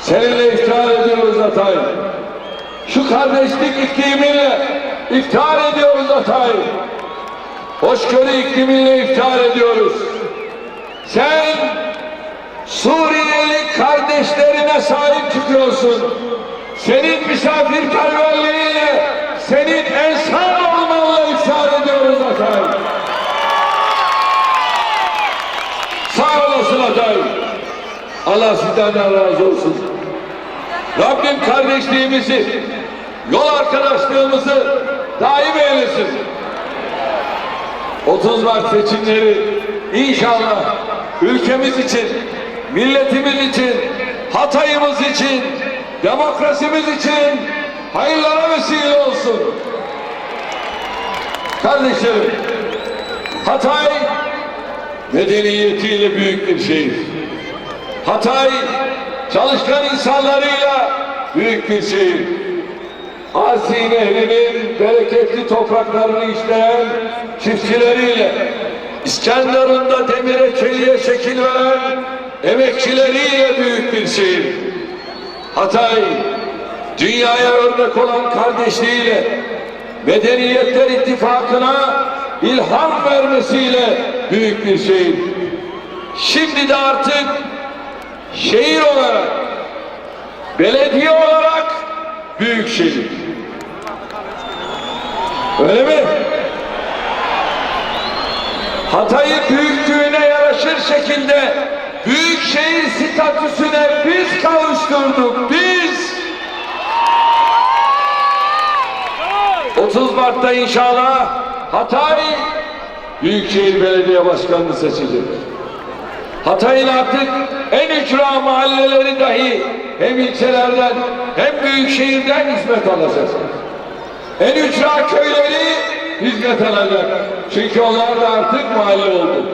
Seninle iftihar ediyoruz Hatay. Şu kardeşlik iklimiyle iftihar ediyoruz Hatay. Hoşgörü iklimiyle iftihar ediyoruz. Sen Suriyeli kardeşlerine sahip çıkıyorsun. Senin misafirperverliğiyle, senin insan olmanla iftihar ediyoruz Hatay. Sağ olasın Hatay. Allah sizden de razı olsun. Rabbim kardeşliğimizi, yol arkadaşlığımızı daim eylesin. 30 Mart seçimleri inşallah ülkemiz için, milletimiz için, Hatay'ımız için, demokrasimiz için hayırlara vesile olsun. Kardeşlerim, Hatay medeniyetiyle büyük bir şehir. Hatay çalışkan insanlarıyla büyük bir şehir. Asi Nehri'nin bereketli topraklarını işleyen çiftçileriyle, İskenderun'da demire çeliğe şekil veren emekçileriyle büyük bir şehir. Hatay, dünyaya örnek olan kardeşliğiyle, Medeniyetler İttifakı'na ilham vermesiyle büyük bir şehir. Şimdi de artık şehir olarak, belediye olarak büyük şehir. Öyle mi? Hatay'ı büyüklüğüne yaraşır şekilde büyük şehir statüsüne biz kavuşturduk. Biz 30 Mart'ta inşallah Hatay Büyükşehir Belediye Başkanlığı seçilir. Hatay'ın artık en ücra mahalleleri dahi hem ilçelerden hem büyük şehirden hizmet alacak. En ücra köyleri hizmet alacak. Çünkü onlar da artık mahalle oldu.